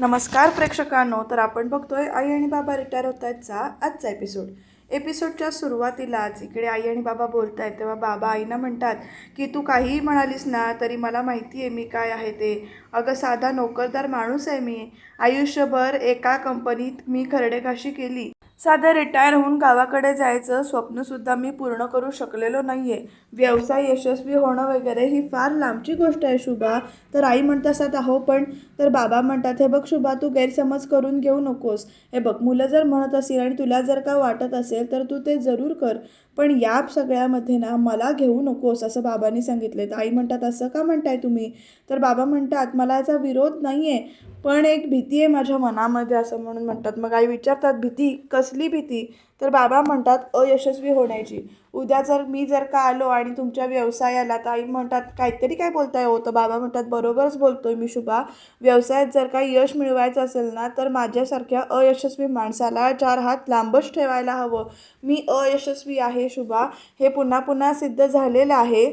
नमस्कार प्रेक्षकांनो तर आपण बघतोय आई आणि बाबा रिटायर होत आहेतचा आजचा एपिसोड एपिसोडच्या सुरुवातीलाच इकडे आई आणि बाबा बोलत आहेत तेव्हा बाबा आईना म्हणतात की तू काहीही म्हणालीस ना तरी मला माहिती आहे मी काय आहे ते. अगं साधा नोकरदार माणूस आहे मी. आयुष्यभर एका कंपनीत मी खरडेखाशी केली. साधं रिटायर होऊन गावाकडे जायचं स्वप्नसुद्धा मी पूर्ण करू शकलेलो नाही आहे व्यवसाय यशस्वी होणं वगैरे ही फार लांबची गोष्ट आहे शुभा. तर आई म्हणत असतात अहो पण तर बाबा म्हणतात हे बघ शुभा तू गैरसमज करून घेऊ नकोस. हे बघ मुलं जर म्हणत असेल आणि तुला जर का वाटत असेल तर तू ते जरूर कर. पण या सगळ्यामध्ये ना मला घेऊ नकोस असं बाबांनी सांगितले तर आई म्हणतात असं का म्हणताय तुम्ही? तर बाबा म्हणतात मला याचा विरोध नाही आहे पण एक भीती आहे माझ्या मनामध्ये असं म्हणून म्हणतात. मग आई विचारतात भीती? कसली भीती? तर बाबा म्हणतात अयशस्वी होण्याची. उद्या जर मी जर का आलो आणि तुमच्या व्यवसायाला तर आई म्हणतात काहीतरी काय बोलताय हो? तर बाबा म्हणतात बरोबरच बोलतोय मी शुभा. व्यवसायात जर का यश मिळवायचं असेल ना तर माझ्यासारख्या अयशस्वी माणसाला चार हात लांबच ठेवायला हवं. मी अयशस्वी आहे शुभा. हे पुन्हा पुन्हा सिद्ध झालेलं आहे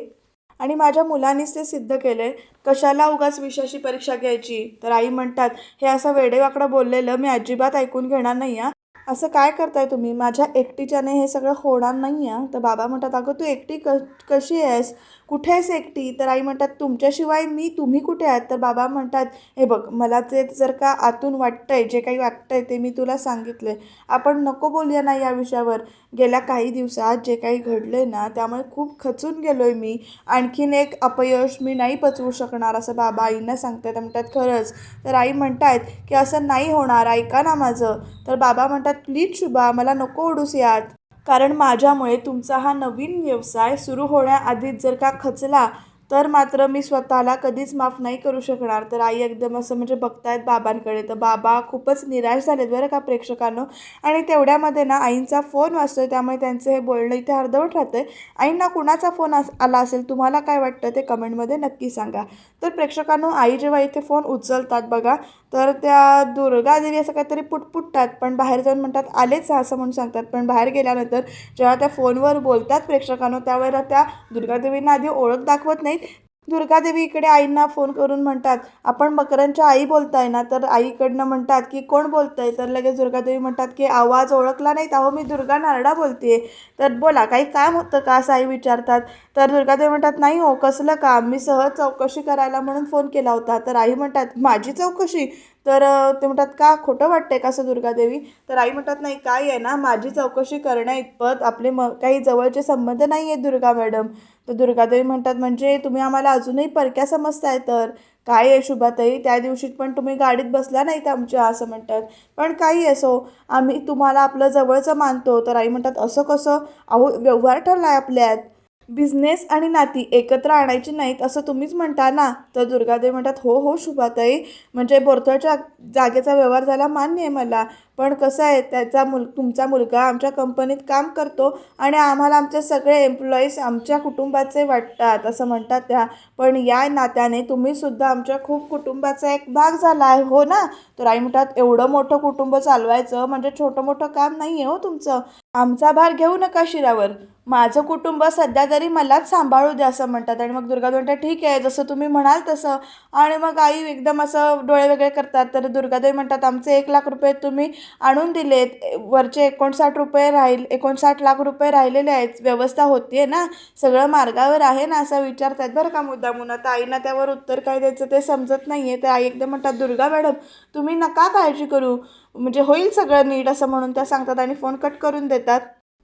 आणि माझ्या मुलांनीच ते सिद्ध केलं आहे कशाला उगाच विषयाची परीक्षा घ्यायची? तर आई म्हणतात हे असं वेडेवाकडं बोललेलं मी अजिबात ऐकून घेणार नाही आहे असं काय करताय तुम्ही? माझ्या एकटीच्याने हे सगळं होणार नाही आहे तर बाबा म्हणतात अगं तू एकटी क कशी आहेस? कुठे आहेस एकटी? तर आई म्हणतात तुमच्याशिवाय मी तुम्ही कुठे आहात? तर बाबा म्हणतात हे बघ मला ते जर का आतून वाटतं आहे जे काही वाटतं आहे ते मी तुला सांगितले आपण नको बोलूया ना या विषयावर. गेल्या काही दिवसात जे काही घडलं आहे ना त्यामुळे खूप खचून गेलो आहे मी. आणखीन एक अपयश मी नाही पचवू शकणार असं बाबा आईंना सांगतात म्हणतात खरंच. तर आई म्हणतात की असं नाही होणार ऐका ना माझं. तर बाबा म्हणतात प्लीज शुभा मला नको ओढूस यात. कारण माझ्यामुळे तुमचा हा नवीन व्यवसाय सुरू होण्याआधीच जर का खचला तर मात्र मी स्वतःला कधीच माफ नाही करू शकणार. तर आई एकदम असं म्हणजे बघतायत बाबांकडे. तर बाबा खूपच निराश झालेत बरं का प्रेक्षकांनो. आणि तेवढ्यामध्ये ना आईंचा फोन वाचतोय त्यामुळे त्यांचं हे बोलणं इथे अर्धवट राहतं आहे आईंना कुणाचा फोन आला असेल तुम्हाला काय वाटतं ते कमेंटमध्ये नक्की सांगा. तर प्रेक्षकांनो आई जेव्हा इथे फोन उचलतात बघा तर त्या दुर्गादेवी असं काहीतरी पुटपुटतात पण बाहेर जाऊन म्हणतात आलेच असं म्हणून सांगतात. पण बाहेर गेल्यानंतर जेव्हा त्या फोनवर बोलतात प्रेक्षकांनो त्यावेळेला त्या दुर्गादेवींना आधी ओळख दाखवत नाहीत. दुर्गादेवी इकडे आईंना फोन करून म्हणतात आपण मकरांच्या आई बोलताय ना तर आईकडनं म्हणतात की कोण बोलतंय? तर लगेच दुर्गादेवी म्हणतात की आवाज ओळखला नाही अहो मी दुर्गा नारडा बोलते तर बोला काही काम होतं का? असं आई विचारतात. तर दुर्गादेवी म्हणतात नाही हो कसलं काम? मी सहज चौकशी करायला म्हणून फोन केला होता. तर आई म्हणतात माझी चौकशी? तर ते म्हणतात का खोटं वाटतंय का असं दुर्गादेवी? तर आई म्हणतात नाही काय आहे ना माझी चौकशी करण्या इतपत आपले म काही जवळचे संबंध नाही आहेत दुर्गा मॅडम. तर दुर्गादेवी म्हणतात म्हणजे तुम्ही आम्हाला अजूनही परक्या समजताय तर काय आहे शुभाताई? त्या दिवशी पण तुम्ही गाडीत बसल्या नाहीत आमच्या असं म्हणतात. पण काही असो आम्ही तुम्हाला आपलं जवळचं मानतो. तर आई म्हणतात असं कसं? अहो व्यवहार ठरला आहे आपल्यात. बिझनेस आणि नाती एकत्र आणायची नाहीत असं तुम्हीच म्हणता ना? तर दुर्गादेवी म्हणतात हो हो शुभाताई. म्हणजे बोरथळच्या जागेचा व्यवहार झाला मान्य आहे मला. पण कसं आहे त्याचा मुल तुमचा मुलगा आमच्या कंपनीत काम करतो आणि आम्हाला आमचे सगळे एम्प्लॉईज आमच्या कुटुंबाचे वाटतात असं म्हणतात त्या. पण या नात्याने तुम्हीसुद्धा आमच्या खूप कुटुंबाचा एक भाग झाला आहे हो ना? तर आई म्हणतात एवढं मोठं कुटुंब चालवायचं म्हणजे छोटं मोठं काम नाही आहे हो तुमचं. आमचा भार घेऊ नका शिरावर. माझं कुटुंब सध्या तरी मलाच सांभाळू द्या असं म्हणतात. आणि मग दुर्गा म्हणतात ठीक आहे जसं तुम्ही म्हणाल तसं. आणि मग आई एकदम असं डोळे वेगळे करतात. तर दुर्गादेवी म्हणतात आमचे एक लाख रुपये तुम्ही आणून दिलेत. वरचे एकोणसाठ रुपये राहील एकोणसाठ लाख रुपये राहिलेले आहेत. व्यवस्था होतीये ना? सगळं मार्गावर आहे ना? असं विचारतात बरं का मुद्दामून? आता आईना त्यावर उत्तर काय द्यायचं ते समजत नाही आहे तर आई एकदम म्हणतात दुर्गा मॅडम तुम्ही नका काळजी करू. म्हणजे होईल सगळं नीट असं म्हणून त्या सांगतात आणि फोन कट करून देतात.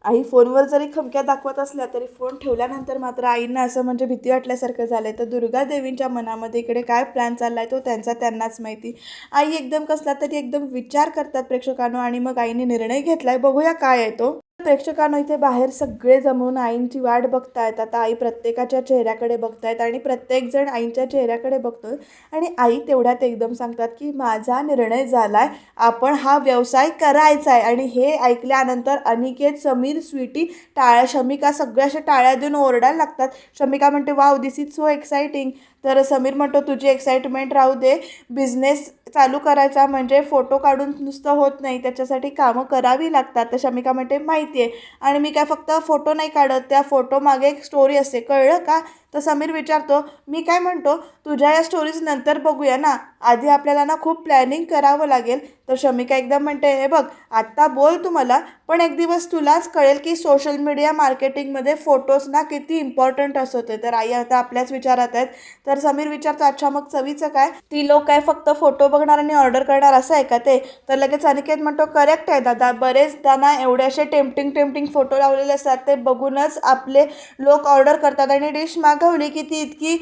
आई फोनवर जरी खमक्या दाखवत असल्या तरी फोन ठेवल्यानंतर मात्र आईंना असं म्हणजे भीती वाटल्यासारखं झालं आहे तर दुर्गा देवींच्या मनामध्ये इकडे काय प्लॅन चालला आहे तो त्यांचा त्यांनाच माहिती. आई एकदम कसला तरी एकदम विचार करतात प्रेक्षकांनो आणि मग आईने निर्णय घेतला आहे बघूया काय आहे तो. प्रेक्षकांनो इथे बाहेर सगळे जमून आईंची वाट बघतायत. आता आई प्रत्येकाच्या चेहऱ्याकडे बघतायत आणि प्रत्येकजण आईंच्या चेहऱ्याकडे बघतोय. आणि आई तेवढ्यात एकदम सांगतात की माझा निर्णय झाला आहे आपण हा व्यवसाय करायचा आहे आणि हे ऐकल्यानंतर अनिकेत समीर स्वीटी टाळ्या शमिका सगळ्या अशा टाळ्या देऊन ओरडायला लागतात. शमिका म्हणते wow this is so exciting तर समीर म्हणतो तुझी एक्साइटमेंट राहू दे. बिझनेस चालू करायचा म्हणजे फोटो काढून नुसतं होत नाही. त्याच्यासाठी कामं करावी लागतात. तर शमिका म्हणते माहिती आहे आणि मी काय फक्त फोटो नाही काढत. त्या फोटो मागे एक स्टोरी असते. कळलं का? तर समीर विचारतो मी काय म्हणतो तुझ्या या स्टोरीज नंतर बघूया ना. आधी आपल्याला ना खूप प्लॅनिंग करावं लागेल. तर शमिका एकदम म्हणते हे बघ आत्ता बोल तू मला पण एक दिवस तुलाच कळेल की सोशल मीडिया मार्केटिंगमध्ये फोटोज ना किती इम्पॉर्टंट असत तर आई आता आपल्याच विचारात आहेत. तर समीर विचारतो अच्छा मग चवीचं काय? ती लोक काय फक्त फोटो बघणार आणि ऑर्डर करणार असं आहे का ते? तर लगेच अनिकेत म्हणतो करेक्ट आहे दादा. बरेचदा ना एवढे असे टेम्पटिंग टेम्पटिंग फोटो लावलेले असतात. ते बघूनच आपले लोक ऑर्डर करतात आणि डिश मागवली की ती इतकी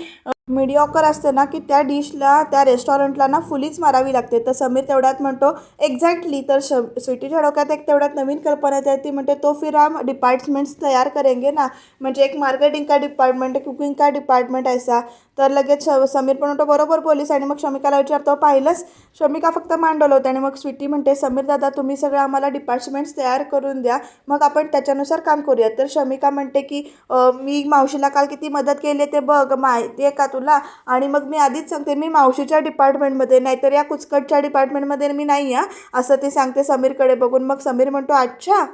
मिडिऑकर असते ना की त्या डिशला त्या रेस्टॉरंटला ना फुलीच मारावी लागते. तर समीर तेवढ्यात म्हणतो एक्झॅक्टली तर श स्वीटीच्या डोक्यात एक तेवढ्यात नवीन कल्पना येते. ती म्हणते तो फिर हम डिपार्टमेंट्स तयार करेंगे ना. म्हणजे एक मार्केटिंग का डिपार्टमेंट कुकिंग का डिपार्टमेंट ऐसा. तर लगेच श समीर पण म्हणतो बरोबर पोलीस आणि मग शमिकाला विचारतो पाहिलंच शमिका फक्त मांडवलं होतं. आणि मग स्वीटी म्हणते समीर दादा तुम्ही सगळं आम्हाला डिपार्टमेंट्स तयार करून द्या. मग आपण त्याच्यानुसार काम करूया तर शमिका म्हणते की मी मावशीला काल किती मदत केली ते बघ. माहिती आहे का तुला. आणि मग मी आधीच सांगते मी मावशीच्या डिपार्टमेंटमध्ये नाहीतर या कुचकटच्या डिपार्टमेंटमध्ये मी नाही आहे असं ते सांगते समीरकडे बघून. मग समीर म्हणतो अच्छा.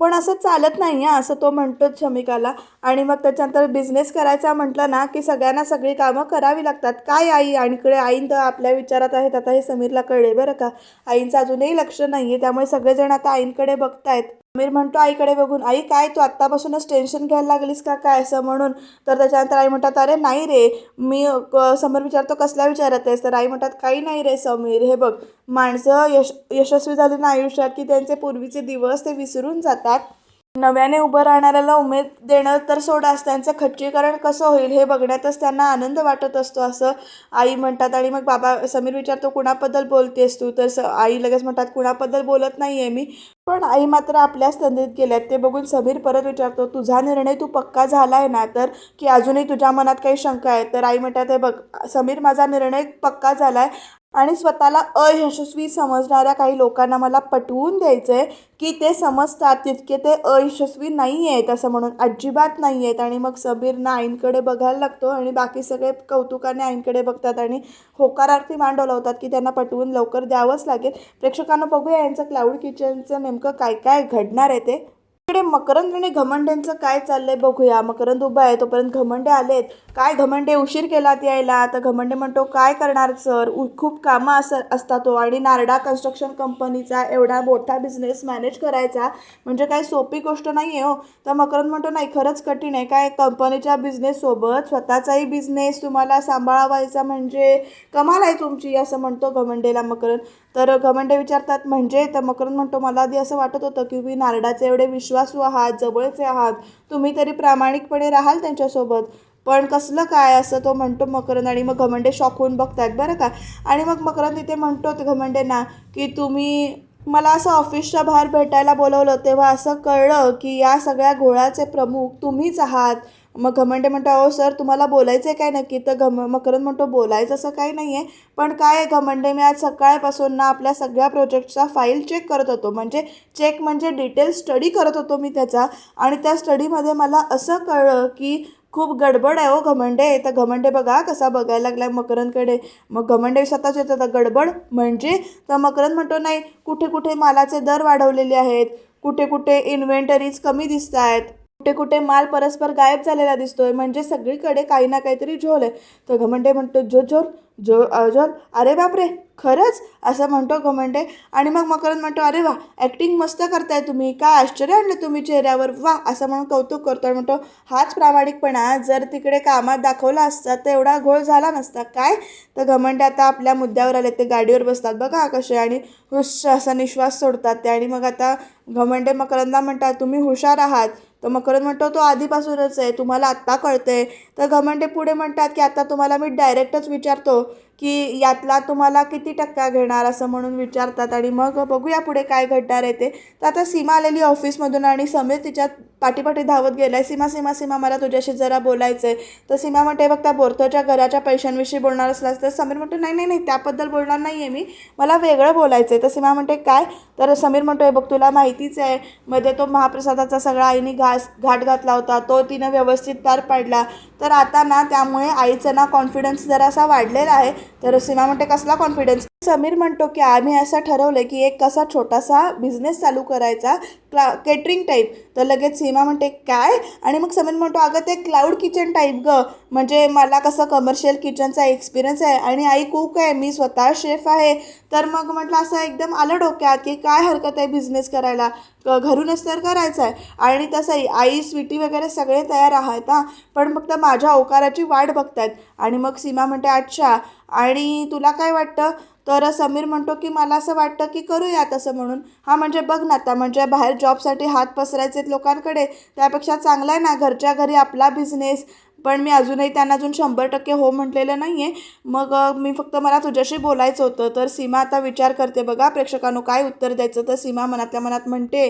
पण असं चालत नाही आहे असं तो म्हणतो शमिकाला आणि मग त्याच्यानंतर बिझनेस करायचा म्हटलं ना की सगळ्यांना सगळी कामं करावी लागतात. काय आई? आणि इकडे आईन तर आपल्या विचारात आहेत आता हे समीरला कळले बरं का. आईंचं अजूनही लक्ष नाही आहे त्यामुळे सगळेजण आता आईंकडे बघतायत. समीर म्हणतो आईकडे बघून आई काय तू आत्तापासूनच टेन्शन घ्यायला लागलीस का? काय असं म्हणून? तर त्याच्यानंतर आई म्हणतात अरे नाही रे. मी समोर समीर विचारतो कसला विचारत आहेस? तर आई म्हणतात काही नाही रे समीर. हे बघ माणसं यश यशस्वी झाली ना आयुष्यात की त्यांचे पूर्वीचे दिवस ते विसरून जातात. नव्याने उभं राहणाऱ्याला उमेद देणं तर सोडाच त्यांचं खच्चीकरण कसं होईल हे बघण्यातच त्यांना आनंद वाटत असतो असं आई म्हणतात. आणि मग बाबा समीर विचारतो कुणाबद्दल बोलतेस तू? तर स आई लगेच म्हणतात कुणाबद्दल बोलत नाही आहे मी. पण आई मात्र आपल्याच तंदीत गेल्यात. ते बघून समीर परत विचारतो तुझा निर्णय तू पक्का झाला आहे ना? तर की अजूनही तुझ्या मनात काही शंका आहे तर आई म्हणतात हे बघ समीर माझा निर्णय पक्का झाला आहे आणि स्वतःला अयशस्वी समजणाऱ्या काही लोकांना मला पटवून द्यायचं आहे की ते समजतात तितके ते अयशस्वी नाही आहेत असं म्हणून अजिबात नाही आहेत आणि मग सबीरना आईंकडे बघायला लागतो आणि बाकी सगळे कौतुकाने आईंकडे बघतात आणि होकारार्थी मान डोलावतात की त्यांना पटवून लवकर द्यावंच लागेल. प्रेक्षकांना बघूया यांचं क्लाऊड किचनचं नेमकं काय काय घडणार आहे ते. इकडे मकरंद आणि घमंडेंचं काय चाललंय बघूया. मकरंद उभा आहे तोपर्यंत घमंडे आलेत. काय घमंडे उशीर केलात यायला? आता घमंडे म्हणतो काय करणार सर? खूप कामं अस असतात तो आणि नारडा कन्स्ट्रक्शन कंपनीचा एवढा मोठा बिझनेस मॅनेज करायचा म्हणजे काय सोपी गोष्ट नाही आहे हो. तर मकरंद म्हणतो नाही खरंच कठीण आहे. काय कंपनीच्या बिझनेससोबत स्वतःचाही बिझनेस तुम्हाला सांभाळावायचा म्हणजे कमाल आहे तुमची असं म्हणतो घमंडेला मकरंद. तर घमंडे विचारतात म्हणजे? तर मकरंद म्हणतो मला आधी असं वाटत होतं की तुम्ही नारडाचे एवढे विश्वासू आहात जवळचे आहात. तुम्ही तरी प्रामाणिकपणे राहाल त्यांच्यासोबत. पण कसलं काय असं? तो म्हणतो मकरंद आणि मग घमंडे शॉक होऊन बघतात. बरं का? आणि मग मकरंद इथे म्हणतो घमंडेंना की तुम्ही मला असं ऑफिसच्या बाहेर भेटायला बोलवलं तेव्हा असं कळलं की या सगळ्या घोळाचे प्रमुख तुम्हीच आहात. मग घमंडे म्हणतो अहो सर तुम्हाला बोलायचं आहे काय नक्की? तर घम मकरंद म्हणतो बोलायचं असं काही नाही आहे पण काय आहे घमंडे मी आज सकाळपासून ना आपल्या सगळ्या प्रोजेक्टचा फाईल चेक करत होतो. म्हणजे चेक म्हणजे डिटेल स्टडी करत होतो मी त्याचा. आणि त्या स्टडीमध्ये मला असं कळलं की खूप गडबड आहे हो घमंडे. तर घमंडे बघा कसा बघायला लागला मकरंदकडे. मग घमंडे स्वतःच येतात गडबड म्हणजे? तर मकरंद म्हणतो नाही कुठे कुठे मालाचे दर वाढवलेले आहेत. कुठे कुठे इन्व्हेंटरीज कमी दिसत आहेत कुठे कुठे माल परस्पर गायब झालेला दिसतोय. म्हणजे सगळीकडे काही ना काहीतरी झोल आहे. तर घमंडे म्हणतो जो झोल जो झोल. अरे बापरे खरंच? असं म्हणतो घमंडे. आणि मग मकरंद म्हणतो अरे वा ॲक्टिंग मस्त करताय तुम्ही. काय आश्चर्य आणलं तुम्ही चेहऱ्यावर. वा असं म्हणून कौतुक करतो आणि म्हणतो हाच प्रामाणिकपणा. जर तिकडे कामात दाखवला असता तर एवढा घोळ झाला नसता. काय? तर घमंडे आता आपल्या मुद्द्यावर आले. ते गाडीवर बसतात. बघा कसे आणि हुश असा निश्वास सोडतात. ते आणि मग आता घमंडे मकरंदा म्हणतात तुम्ही हुशार आहात. तर मकरंद म्हणतो तो आधीपासूनच आहे तुम्हाला आत्ता कळतं आहे तर घमंडे पुढे म्हणतात की आता तुम्हाला मी डायरेक्टच विचारतो की यातला तुम्हाला किती टक्का घेणार असं म्हणून विचारतात आणि मग बघूया पुढे काय घडणार आहे ते. तर आता सीमा आलेली ऑफिसमधून आणि समीर तिच्या पाठीपाठी धावत गेलाय. सीमा सीमा सीमा मला तुझ्याशी जरा बोलायचं आहे तर सीमा म्हणते बघ त्या बोरतोच्या घराच्या पैशांविषयी बोलणार असलास तर. समीर म्हणतो नाही नाही नाही त्याबद्दल बोलणार नाही आहे मी. मला वेगळं बोलायचं आहे तर सीमा म्हणते काय? तर समीर म्हणतोय बघ तुला माहितीच आहे. मध्ये तो महाप्रसादाचा सगळा आईने घास घाट घातला होता. तो तिनं व्यवस्थित पार पाडला. तर आता ना त्यामुळे आईचं ना कॉन्फिडन्स जरासा वाढलेला आहे. तर सीमा म्हणते कसला कॉन्फिडन्स समीर म्हणतो की आम्ही असं ठरवलं की एक कसा छोटासा बिझनेस चालू करायचा क्ला केटरिंग टाईप तर लगेच सीमा म्हणते काय? आणि मग समीर म्हणतो अगं ते क्लाऊड किचन टाईप ग. म्हणजे मला कसं कमर्शियल किचनचा एक्सपिरियन्स आहे आणि आई कुक आहे मी स्वतः शेफ आहे. तर मग म्हटलं असं एकदम आलं डोक्यात की काय हरकत आहे बिझनेस करायला? क- घरूनच तर करायचं आहे. आणि तसंही आई स्वीटी वगैरे सगळे तयार आहेत हां. पण फक्त माझ्या ओकाराची वाट बघतायत. आणि मग सीमा म्हणते अच्छा. आणि तुला काय वाटतं? तर समीर म्हणतो की मला असं वाटतं की करूया तसं म्हणून. हा म्हणजे बघ ना आता म्हणजे बाहेर जॉबसाठी हात पसरायचे आहेत लोकांकडे त्यापेक्षा चांगला आहे ना घरच्या घरी आपला बिझनेस पण मी अजूनही त्यांना अजून शंभर टक्के हो म्हटलेलं नाही आहे मग मी फक्त मला तुझ्याशी बोलायचं होतं तर सीमा आता विचार करते बघा प्रेक्षकांनो काय उत्तर द्यायचं तर सीमा मनातल्या मनात म्हणते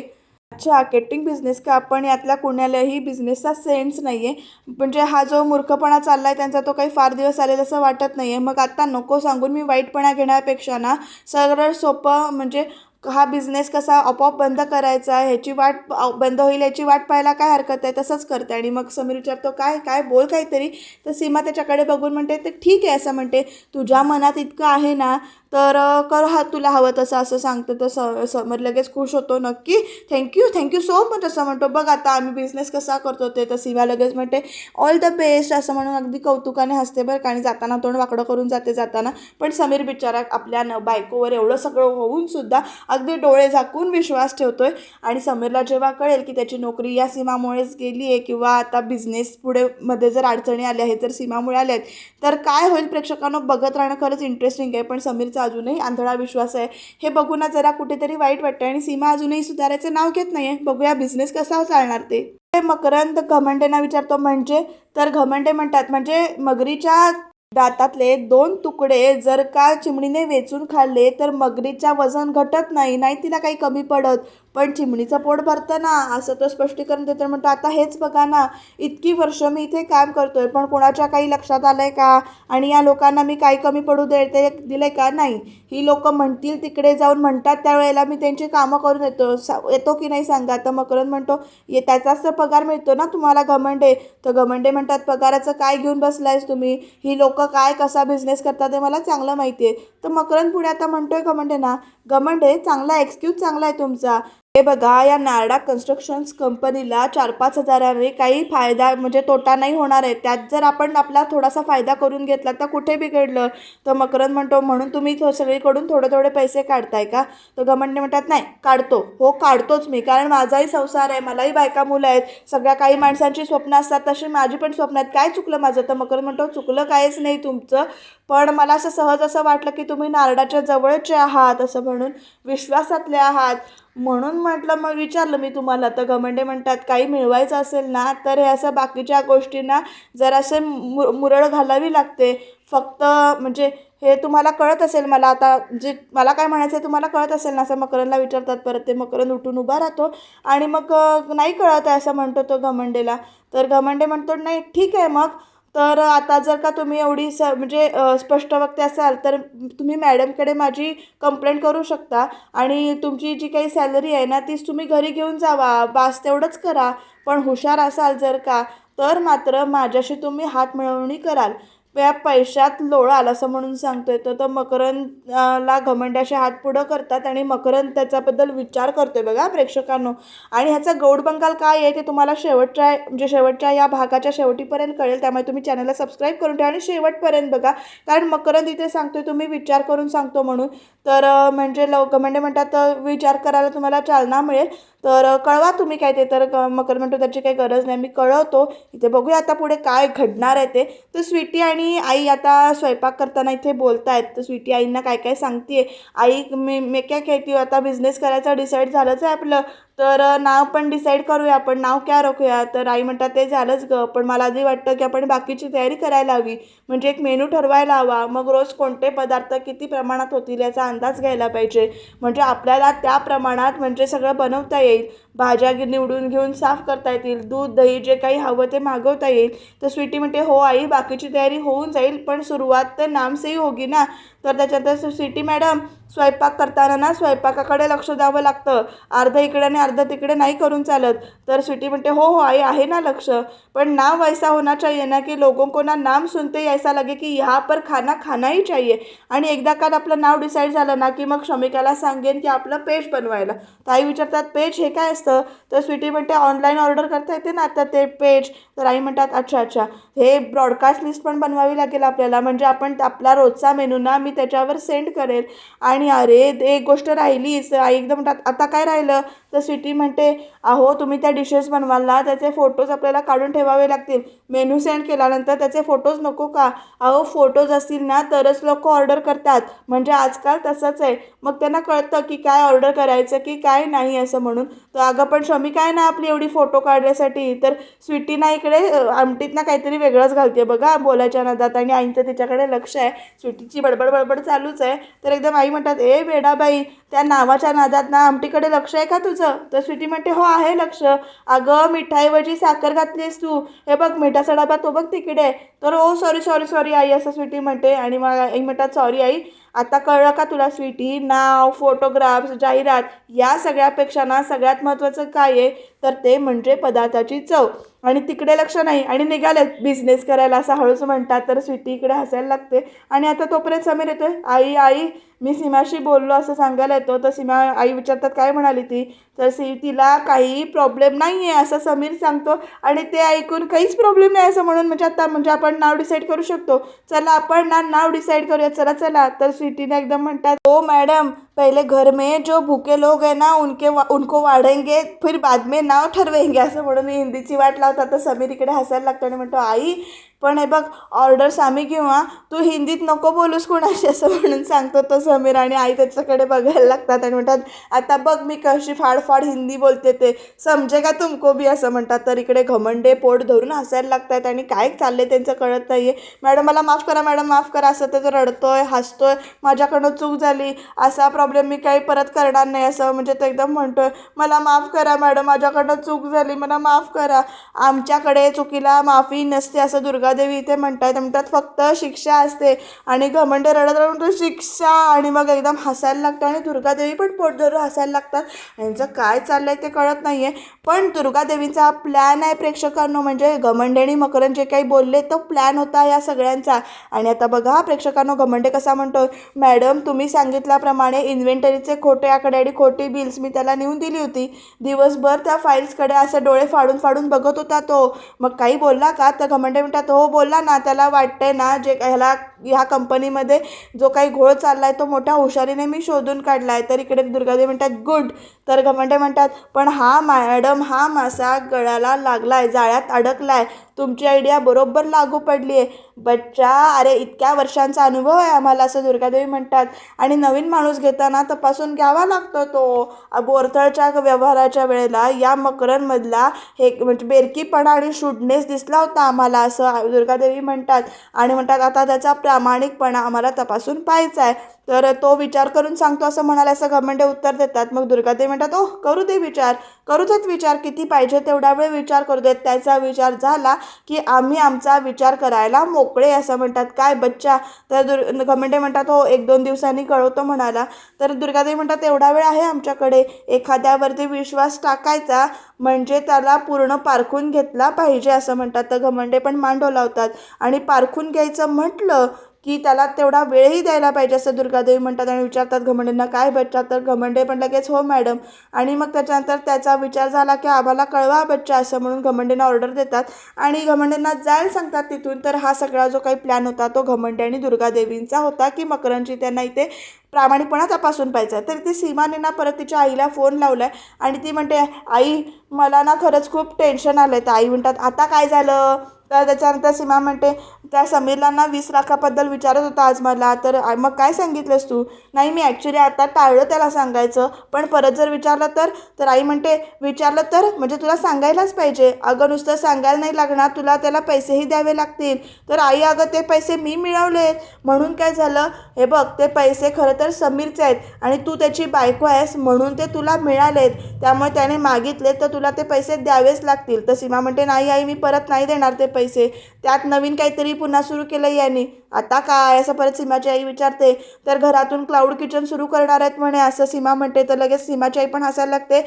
अच्छा केटरिंग बिझनेस का पण यातल्या कुणालाही बिझनेसचा सेन्स नाही आहे म्हणजे हा जो मूर्खपणा चालला आहे त्यांचा तो काही फार दिवस आलेला असं वाटत नाही आहे मग आत्ता नको सांगून मी वाईटपणा घेण्यापेक्षा ना सरळ सोपं म्हणजे हा बिझनेस कसा आपोआप बंद करायचा ह्याची वाट बंद होईल याची वाट पाहायला काय हरकत आहे? तसंच करते. आणि मग समीर विचारतो काय काय? बोल काहीतरी. तर सीमा त्याच्याकडे बघून म्हणते ते ठीक आहे असं म्हणते. तुझ्या मनात इतकं आहे ना तर कर हा तुला हवं तसं असं सांगतं तर स समर लगेच खुश होतो नक्की. थँक्यू थँक्यू सो मच असं म्हणतो. बघ आता आम्ही बिझनेस कसा करतो ते तर सीमा लगेच म्हणते ऑल द बेस्ट असं म्हणून अगदी कौतुकाने हसते बरं का. आणि जाताना तोंड वाकडं करून जाते जाताना. पण समीर बिचारा आपल्या न बायकोवर एवढं सगळं होऊन सुद्धा अगदी डोळे झाकून विश्वास ठेवतोय. आणि समीरला जेव्हा कळेल की त्याची नोकरी या सीमामुळेच गेली आहे किंवा आता बिझनेस पुढे मध्ये जर अडचणी आल्या आहेत जर सीमामुळे आल्या आहेत तर काय होईल प्रेक्षकांना? बघत राहणं खरंच इंटरेस्टिंग आहे. पण समीरचा अजूनही आंधळा विश्वास आहे. हे बघून ना जरा कुठेतरी वाईट वाटतं आणि सीमा अजूनही सुधारायचं नाव घेत नाही आहे बघूया बिझनेस कसा चालणार ते. ते मकरंद घमंडेंना विचारतो म्हणजे तर घमंडे म्हणतात म्हणजे मगरीच्या दातातले दोन तुकडे जर का चिमणीने वेचून खाल्ले तर मगरीच्या वजन घटत नाही नाही तिला काही कमी पडत. पण चिमणीचं पोट भरतं ना असं तो स्पष्टीकरण देतो म्हणतो आता हेच बघा ना इतकी वर्ष मी इथे काम करतो आहे पण कोणाच्या काही लक्षात आलं आहे का? आणि या लोकांना मी काही कमी पडू दे ते दिलं आहे का? नाही. ही लोकं म्हणतील तिकडे जाऊन म्हणतात त्यावेळेला मी त्यांची कामं करून येतो. सा येतो की नाही सांगा? तर मकरंद म्हणतो ये त्याचाच तर पगार मिळतो ना तुम्हाला घमंडे. तर घमंडे म्हणतात पगाराचं काय घेऊन बसलायस तुम्ही? ही लोक काय कसा बिझनेस करतात ते मला चांगलं माहिती आहे तर मकरंद पुढे आता म्हणतोय घमंडे ना घमंडे चांगला एक्सक्यूज चांगला आहे तुमचा. हे बघा या नारडा कन्स्ट्रक्शन्स कंपनीला चार पाच हजाराने काही फायदा म्हणजे तोटा नाही होणार आहे. त्यात जर आपण आपला थोडासा फायदा करून घेतला तर कुठे बिघडलं? तर मकरंद म्हणतो म्हणून तुम्ही सगळीकडून थोडे थोडे पैसे काढताय का? तर गमंडे म्हणतात नाही काढतो. हो काढतोच मी कारण माझाही संसार आहे मलाही बायका मुलं आहेत सगळ्या काही माणसांची स्वप्न असतात तशी माझी पण स्वप्न आहेत. काय चुकलं माझं? तर मकरंद म्हणतो चुकलं काहीच नाही तुमचं पण मला असं सहज असं वाटलं की तुम्ही नारडाच्या जवळचे आहात असं म्हणून विश्वासातले आहात. म्हणून म्हटलं मग विचारलं मी तुम्हाला. तर घमंडे म्हणतात काही मिळवायचं असेल ना तर हे असं बाकीच्या गोष्टींना जरासे मु मुरळ घालावी लागते. फक्त म्हणजे हे तुम्हाला कळत असेल मला आता जे मला काय म्हणायचं आहे तुम्हाला कळत असेल ना? असं मकरंदला विचारतात परत. ते मकरंद उठून उभा राहतो आणि मग नाही कळत आहे असं म्हणतो तो घमंडेला. तर घमंडे म्हणतो नाही ठीक आहे मग. तर आता जर का तुम्ही एवढी स म्हणजे स्पष्ट वक्ते असाल तर तुम्ही मॅडमकडे माझी कंप्लेंट करू शकता. आणि तुमची जी काही सॅलरी आहे ना तीच तुम्ही घरी घेऊन जावा. बास तेवढंच करा. पण हुशार असाल जर का तर मात्र माझ्याशी तुम्ही हात मिळवणी कराल. या पैशात लोळाल असं म्हणून सांगतोय तो तर मकरंद ला घमंड्याचे हात पुढं करतात आणि मकरंद त्याच्याबद्दल विचार करतोय बघा प्रेक्षकांनो. आणि ह्याचा गौड बंगाल काय आहे ते तुम्हाला शेवटच्या म्हणजे शेवटच्या या भागाच्या शेवटीपर्यंत कळेल. त्यामुळे तुम्ही चॅनलला सबस्क्राईब करून ठेवा आणि शेवटपर्यंत बघा. कारण मकरंद इथे सांगतोय तुम्ही विचार करून सांगतो म्हणून. तर म्हणजे लव घमंडे म्हणतात विचार करायला तुम्हाला चालना मिळेल. तर कळवा तुम्ही काय ते. तर मकर म्हणतो त्याची काही गरज नाही. मी कळवतो. इथे बघूया आता पुढे काय घडणार आहे ते. तर स्वीटी आणि आई आता स्वयंपाक करताना इथे बोलत आहेत तर स्वीटी आईंना काय काय सांगते आई मी मे काय कहती आता बिझनेस करायचा डिसाईड झालंच आहे आपलं. तर नाव पण डिसाईड करूया आपण. नाव क्या रखूया? तर आई म्हणतात ते झालंच ग पण मला आधी वाटतं की आपण बाकीची तयारी करायला हवी. म्हणजे एक मेनू ठरवायला हवा. मग रोज कोणते पदार्थ किती प्रमाणात होतील याचा अंदाज घ्यायला पाहिजे. म्हणजे आपल्याला त्या प्रमाणात म्हणजे सगळं बनवता येईल. भाज्या निवडून घेऊन साफ करता येतील. दूध दही जे काही हवं ते मागवता येईल. तर स्वीटी म्हणते हो आई बाकीची तयारी होऊन जाईल पण सुरुवात तर नाम होगी ना. तर त्याच्यानंतर सिटी मॅडम स्वयंपाक करताना ना स्वयंपाकाकडे लक्ष द्यावं लागतं. अर्धं इकडे आणि अर्धं तिकडे नाही करून चालत. तर सिटी म्हणते हो हो आई आहे ना लक्ष. पण नाम वैसा होना चाहिए ना की लोगों को ना नाम सुनते ही ऐसा लगे की यहाँ पर खाना खाना ही चाहिए. आणि एकदा काल आपलं नाव डिसाईड झालं ना की मग श्रमिकाला सांगेन की आपलं पेज बनवायला. तर आई विचारतात पेज हे काय असतं? तर स्वीटी म्हणते ऑनलाईन ऑर्डर करता येते ना आता ते पेज. तर आई म्हणतात अच्छा अच्छा. हे ब्रॉडकास्ट लिस्ट पण बनवावी लागेल आपल्याला. म्हणजे आपण आपला रोजचा मेनू ना मी त्याच्यावर सेंड करेल. आणि अरे ते एक गोष्ट राहिलीच. आई एकदम म्हणतात आता काय राहिलं? तर स्वीटी म्हणते अहो तुम्ही त्या डिशेस बनवाल ना त्याचे फोटोज आपल्याला काढून ठेवावे लागतील. मेनू सेंड केल्यानंतर त्याचे फोटोज नको का? अहो फोटोज असतील ना तरच लोक ऑर्डर करतात. म्हणजे आजकाल तसंच आहे. मग त्यांना कळतं की काय ऑर्डर करायचं की काय नाही असं म्हणून. तर अगं पण शमी काय ना आपली एवढी फोटो काढण्यासाठी? तर स्वीटी ना इकडे आमटीतनं आमटीत ना काहीतरी वेगळंच घालते बघा बोलायच्या नादात. आणि आईचं तिच्याकडे लक्ष आहे. स्वीटीची बडबड बडबड चालूच आहे. तर एकदम आई म्हणतात ए वेडाबाई त्या नावाच्या नादात ना आमटीकडे लक्ष आहे का तुझं? तर स्वीटी म्हणते हो आहे लक्ष. अगं मिठाईवजी साखर घातलीस तू. हे बघ मिठाचा डबा तो बघ तिकडे. तर ओ सॉरी सॉरी सॉरी आई असं स्वीटी म्हणते. आणि मग आई म्हणतात सॉरी आई आता कळलं का तुला स्वीटी? नाव फोटोग्राफ्स जाहिरात या सगळ्यापेक्षा ना सगळ्यात महत्त्वाचं काय आहे? तर ते म्हणजे पदार्थाची चव. आणि तिकडे लक्ष नाही. आणि निघाले बिझनेस करायला असं हळूच म्हणतात तर स्वीटी इकडे हसायला लागते. आणि आता तोपर्यंत समीर येतोय. आई आई मी सीमाशी बोललो असं सांगायला येतो. तर सीमा आई विचारतात काय म्हणाली ती? तर सी तिला काही प्रॉब्लेम नाही आहे असं समीर सांगतो. आणि ते ऐकून काहीच प्रॉब्लेम नाही असं म्हणून म्हणजे आता म्हणजे आपण नाव डिसाईड करू शकतो. चला आपण ना नाव डिसाईड करूया चला चला. तर स्वीटीने एकदम म्हणतात हो मॅडम पहले घर में जो भूखे लोग हैं ना उनके वा, उनको वाढेंगे फिर बाद में नाव ठरवेंगे असं म्हणून हिंदीची वाट लावतात. तर समीर इकडे हसायला लागतो आणि म्हणतो आई पण हे बघ ऑर्डर्स आम्ही किंवा तू हिंदीत नको बोलूस कुणाशी असं म्हणून सांगतो तो समीर आणि आई त्याच्याकडे बघायला लागतात आणि म्हणतात आता बघ मी कशी फाडफाड हिंदी बोलते ते. समजे का तुमको बी असं म्हणतात. तर इकडे घमंडे पोट धरून हसायला लागतात आणि काय चालले त्यांचं कळत नाही आहे मॅडम मला माफ करा मॅडम माफ करा. असं त्याचं रडतोय हसतोय. माझ्याकडनं चूक झाली. असा प्रॉब्लेम मी काही परत करणार नाही. असं म्हणजे तो एकदम म्हणतोय मला माफ करा मॅडम. माझ्याकडनं चूक झाली. मला माफ करा. आमच्याकडे चुकीला माफी नसते असं दुर्गा दुर्गादेवी इथे म्हणतात म्हणतात फक्त शिक्षा असते. आणि घमंडे रडत रडून तो शिक्षा! आणि मग एकदम हसायला लागतं आणि दुर्गादेवी पण पोट धरून हसायला लागतात. यांचं काय चाललं आहे ते कळत नाही आहे पण दुर्गादेवींचा हा प्लॅन आहे प्रेक्षकांनो म्हणजे घमंडे आणि मकरन जे काही बोलले तो प्लॅन होता या सगळ्यांचा. आणि आता बघा प्रेक्षकांनो घमंडे कसा म्हणतो मॅडम तुम्ही सांगितल्याप्रमाणे इन्व्हेंटरीचे खोटे आकडे आणि खोटी बिल्स मी त्याला नेऊन दिली होती. दिवसभर त्या फाईल्सकडे असे डोळे फाडून फाडून बघत होता तो. मग काही बोलला का? तर घमंडे म्हणतात हो, हो बोलला ना त्याला वाटतंय ना जे ह्याला ह्या कंपनीमध्ये जो काही घोळ चालला आहे तो मोठ्या हुशारीने मी शोधून काढला आहे तर इकडे दुर्गादेवी म्हणतात गुड तर घमंडे म्हणतात पण हा मॅडम हा मासा गळाला लागला आहे जाळ्यात अडकलाय. तुमची आयडिया बरोबर लागू पडली आहे बच्चा अरे इतक्या वर्षांचा अनुभव आहे आम्हाला असं दुर्गादेवी म्हणतात. आणि नवीन माणूस घेताना तपासून घ्यावा लागतो तो. बोरथळच्या व्यवहाराच्या वेळेला या मकरांमधला हे म्हणजे बेरकीपणा आणि शूटनेस दिसला होता आम्हाला असं दुर्गादेवी म्हणतात. आणि म्हणतात आता त्याचा प्रामाणिकपणा आम्हाला तपासून पाहायचा आहे. तर तो विचार करून सांगतो असं म्हणाले असं घमंडे उत्तर देतात. मग दुर्गादेवी म्हणतात ओ करू दे विचार. करू देत विचार. किती पाहिजे तेवढा वेळ विचार करू देत. त्याचा विचार झाला की आम्ही आमचा विचार करायला मोकळे असं म्हणतात. काय बच्चा? तर दुर् घमंडे म्हणतात हो एक दोन दिवसांनी कळवतो म्हणाला. तर दुर्गादेवी म्हणतात एवढा वेळ आहे आमच्याकडे. एखाद्यावरती विश्वास टाकायचा म्हणजे त्याला पूर्ण पारखून घेतला पाहिजे असं म्हणतात. तर घमंडे पण मान डोलावतात आणि पारखून घ्यायचं म्हटलं की त्याला तेवढा वेळही द्यायला पाहिजे असं दुर्गादेवी म्हणतात आणि विचारतात घमंडेंना काय बच्चा? तर घमंडे पण लगेच हो मॅडम. आणि मग त्याच्यानंतर त्याचा विचार झाला की आम्हाला कळवा बच्चा असं म्हणून घमंडेंना ऑर्डर देतात. आणि घमंडेंना जायला सांगतात तिथून तर हा सगळा जो काही प्लॅन होता तो घमंडे आणि दुर्गादेवींचा होता की मकरांची त्यांना इथे प्रामाणिकपणा तपासून पाहिजे तर ती सीमाने ना परत तिच्या आईला फोन लावला आहे आणि ती म्हणते आई मला ना खरंच खूप टेन्शन आलं आहे तर आई म्हणतात आता काय झालं? तर त्याच्यानंतर सीमा म्हणते त्या समीरला ना वीस लाखाबद्दल विचारत होता आज मला. तर मग काय सांगितलंस तू? नाही मी ॲक्च्युली आता टाळलं त्याला सांगायचं. पण परत जर विचारलं तर तर आई म्हणते विचारलं तर? म्हणजे तुला सांगायलाच पाहिजे. अगं नुसतं सांगायला नाही लागणार. तुला त्याला पैसेही द्यावे लागतील. तर आई अगं ते पैसे मी मिळवलेत. म्हणून काय झालं? हे बघ ते पैसे खरं तर समीरचे आहेत आणि तू त्याची बायको आहेस म्हणून ते तुला मिळालेत. त्यामुळे त्याने मागितले तर तुला ते पैसे द्यावेच लागतील. तर सीमा म्हणते नाही आई मी परत नाही देणार. ते पैसे. त्यात नवीन काहीतरी पुन्हा सुरू केलं यांनी. आता काय? असं परत सीमाची आई विचारते. तर घरातून क्लाउड किचन सुरू करणार आहेत म्हणे असं सीमा म्हणते. तर लगेच सीमाची आई पण हसायला लागते.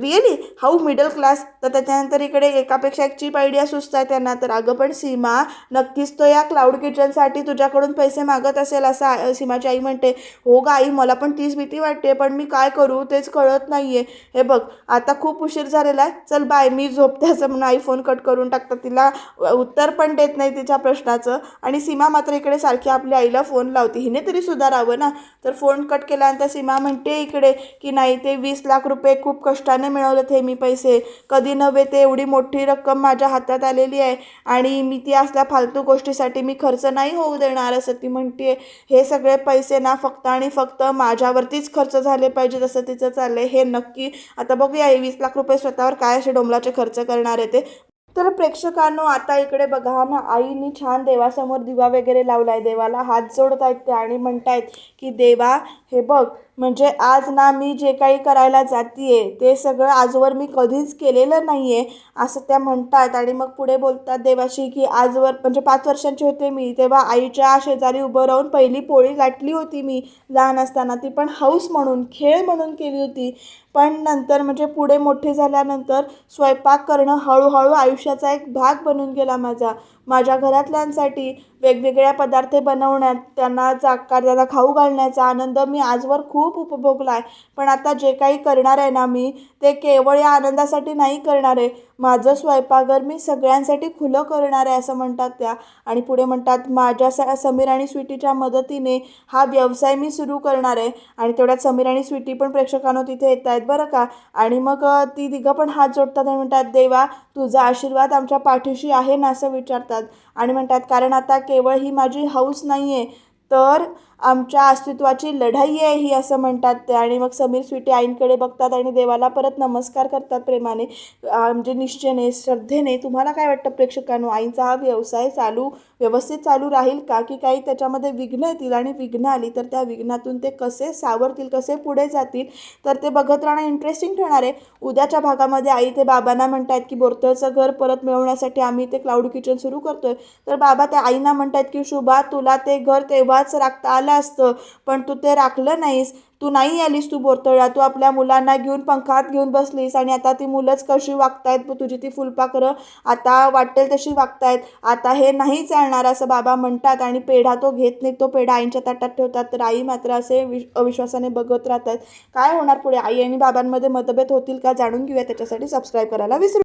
रिअली हाऊ मिडल क्लास तर त्याच्यानंतर इकडे एकापेक्षा एक चीप आयडिया सुचत आहे त्यांना. तर अगं पण सीमा नक्कीच तो या क्लाउड किचनसाठी तुझ्याकडून पैसे मागत असेल असं सीमाची आई म्हणते. हो ग आई मला पण तीच भीती वाटते. पण मी काय करू? तेच कळत नाही आहे हे बघ आता खूप उशीर झालेला आहे. चल बाय मी झोपते असं म्हणून आई फोन कट करून टाकतात तिला. उत्तर पण देत नाही तिच्या प्रश्नाचं. आणि सीमा मात्र इकडे सारखी आपल्या आईला फोन लावते. हिने तरी सुधारावं ना? तर फोन कट केल्यानंतर सीमा म्हणते इकडे की नाही ते वीस लाख रुपये खूप कष्टाने मिळवलेत हे मी पैसे. कधी नव्हे ते एवढी मोठी रक्कम माझ्या हातात आलेली आहे. आणि मी ती असल्या फालतू गोष्टीसाठी मी खर्च नाही होऊ देणार असं ती म्हणते हे सगळे पैसे ना फक्त आणि फक्त माझ्यावरतीच खर्च झाले पाहिजे जसं तिचं चाललंय. हे नक्की आता बघूया वीस लाख रुपये स्वतःवर काय असे डोंबलाचे खर्च करणार आहे ते. तर प्रेक्षकांनो आता इकडे बघा ना आईनी छान देवासमोर दिवा वगैरे लावलाय. देवाला हात जोडत आहेत ते आणि म्हणतायत की देवा हे बघ म्हणजे आज ना मी जे काही करायला जातीये ते सगळं आजवर मी कधीच केलेलं नाही आहे असं त्या म्हणतात. आणि मग पुढे बोलतात देवाशी की आजवर म्हणजे पाच वर्षांची होते मी तेव्हा आईच्या शेजारी उभं राहून पहिली पोळी लाटली होती मी लहान असताना. ती पण हाऊस म्हणून खेळ म्हणून केली होती. पण नंतर म्हणजे पुढे मोठे झाल्यानंतर स्वयंपाक करणं हळूहळू आयुष्याचा एक भाग बनून गेला माझा. माझ्या घरातल्यांसाठी वेगवेगळ्या पदार्थ बनवण्यात त्यांना जाकार त्यांना खाऊ घालण्याचा आनंद मी आजवर खूप उपभोगला आहे पण आता जे काही करणार आहे ना मी ते केवळ या आनंदासाठी नाही करणार आहे. माझं स्वयंपाकघर मी सगळ्यांसाठी खुलं करणार आहे असं म्हणतात त्या. आणि पुढे म्हणतात माझ्या स समीर आणि स्वीटीच्या मदतीने हा व्यवसाय मी सुरू करणार आहे. आणि तेवढ्यात समीर आणि स्वीटी पण प्रेक्षकांनो तिथे येत आहेत बरं का. आणि मग ती तिघं पण हात जोडतात आणि म्हणतात देवा तुझा आशीर्वाद आमच्या पाठीशी आहे ना? असं विचारतात. आणि म्हणतात कारण आता केवळ ही माझी हौस नाही आहे तर आमच्या अस्तित्वाची लढाई आहे ही असं म्हणतात ते. आणि मग समीर स्वीटी आईंकडे बघतात आणि देवाला परत नमस्कार करतात प्रेमाने. म्हणजे निश्चयने श्रद्धेने. तुम्हाला काय वाटतं प्रेक्षकांनो? आईंचा हा व्यवसाय चालू व्यवस्थित चालू राहील का? की काही त्याच्यामध्ये विघ्न येतील? आणि विघ्न आली तर त्या विघ्नातून ते कसे सावरतील कसे पुढे जातील? तर ते बघत राहणं इंटरेस्टिंग ठरणार आहे. उद्याच्या भागामध्ये आई ते बाबांना म्हणतात की बोरतळचं घर परत मिळवण्यासाठी आम्ही ते क्लाउड किचन सुरू करतोय. तर बाबा त्या आईना म्हणतात की शुभा तुला ते घर तेव्हाच राखता आलं असतं. पण तू ते राखलं नाहीस. तू नाही आलीस तू बोरतळला तू आपल्या मुलांना घेऊन पंखात घेऊन बसलीस आणि आता ती मुलंच कशी वागतायत? तुझी ती फुलपाखरं आता वाटेल तशी वागतायत. आता हे नाही चालणार असं बाबा म्हणतात आणि पेढा तो घेत नाही. तो पेढा आईंच्या ताटात ठेवतात. तर आई मात्र असे विश अविश्वासाने बघत राहतात. काय होणार पुढे? आई आणि बाबांमध्ये मतभेद होतील का? जाणून घेऊया. त्याच्यासाठी सबस्क्राईब करायला विसरू